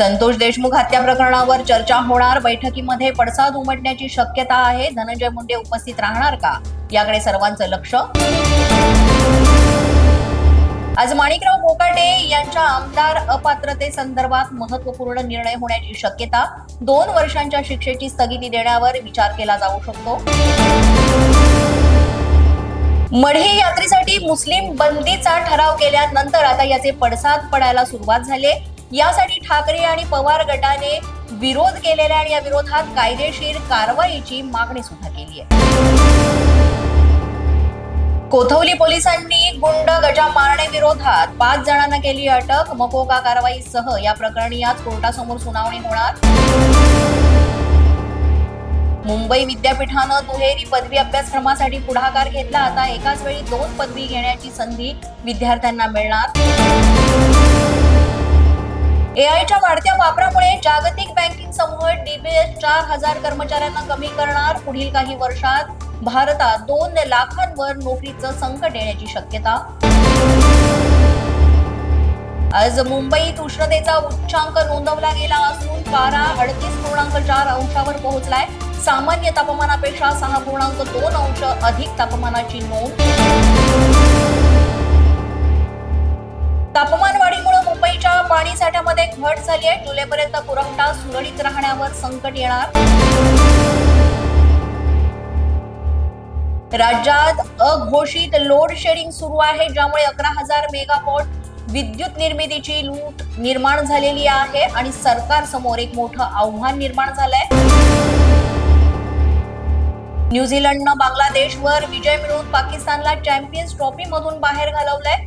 संतोष देशमुख हत्या प्रकरणावर चर्चा होणार. बैठकीमध्ये पडसाद उमटण्याची शक्यता आहे. धनंजय मुंडे उपस्थित राहणार का? याकडे सर्वांचं लक्ष. आज माणिकराव कोकाटे यांच्या आमदार अपात्रते संदर्भात महत्त्वपूर्ण निर्णय होण्याची शक्यता दोन वर्षांच्या शिक्षेची स्थगिती देण्यावर विचार केला जाऊ शकतो. मढे यात्रेसाठी मुस्लिम बंदीचा ठराव केल्यानंतर आता याचे पडसाद पडायला सुरुवात झाली यासाठी ठाकरे आणि पवार गटाने विरोध केलेला आणि या विरोधात कायदेशीर कारवाईची मागणी सुद्धा केली आहे. कोथवली पोलिसांनी गुंड गजा मारणे विरोधात पाच जणांना केली अटक. मकोका कारवाईसह या प्रकरणी आज कोर्टासमोर सुनावणी होणार. मुंबई विद्यापीठानं दुहेरी पदवी अभ्यासक्रमासाठी पुढाकार घेतला. आता एकाच वेळी दोन पदवी घेण्याची संधी विद्यार्थ्यांना मिळणार. एआयच्या वाढत्या वापरामुळे जागतिक बँकिंग समूह डीबीएस चार हजार कर्मचाऱ्यांना कमी करणार. पुढील काही वर्षात भारतात दोन लाखांवर नोकरीचं संकट येण्याची शक्यता. आज मुंबईत उष्णतेचा उच्चांक नोंदवला गेला असून पारा अडतीस पूर्णांक चार अंशावर पोहोचलाय. सामान्य तापमानापेक्षा सहा पूर्णांक दोन अंश अधिक तापमानाची नोंद. तापमान पाणी साठ्यामध्ये घट झाली आहे. जुलैपर्यंत पुरवठा सुरळीत राहण्यावर संकट येणार. राज्यात अघोषित लोड शेडिंग सुरू आहे ज्यामुळे अकरा हजार मेगावॉट विद्युत निर्मितीची लूट निर्माण झालेली आहे आणि सरकार समोर एक मोठं आव्हान निर्माण झालंय. न्यूझीलंडनं बांगलादेशवर विजय मिळवून पाकिस्तानला चॅम्पियन्स ट्रॉफी मधून बाहेर घालवलंय.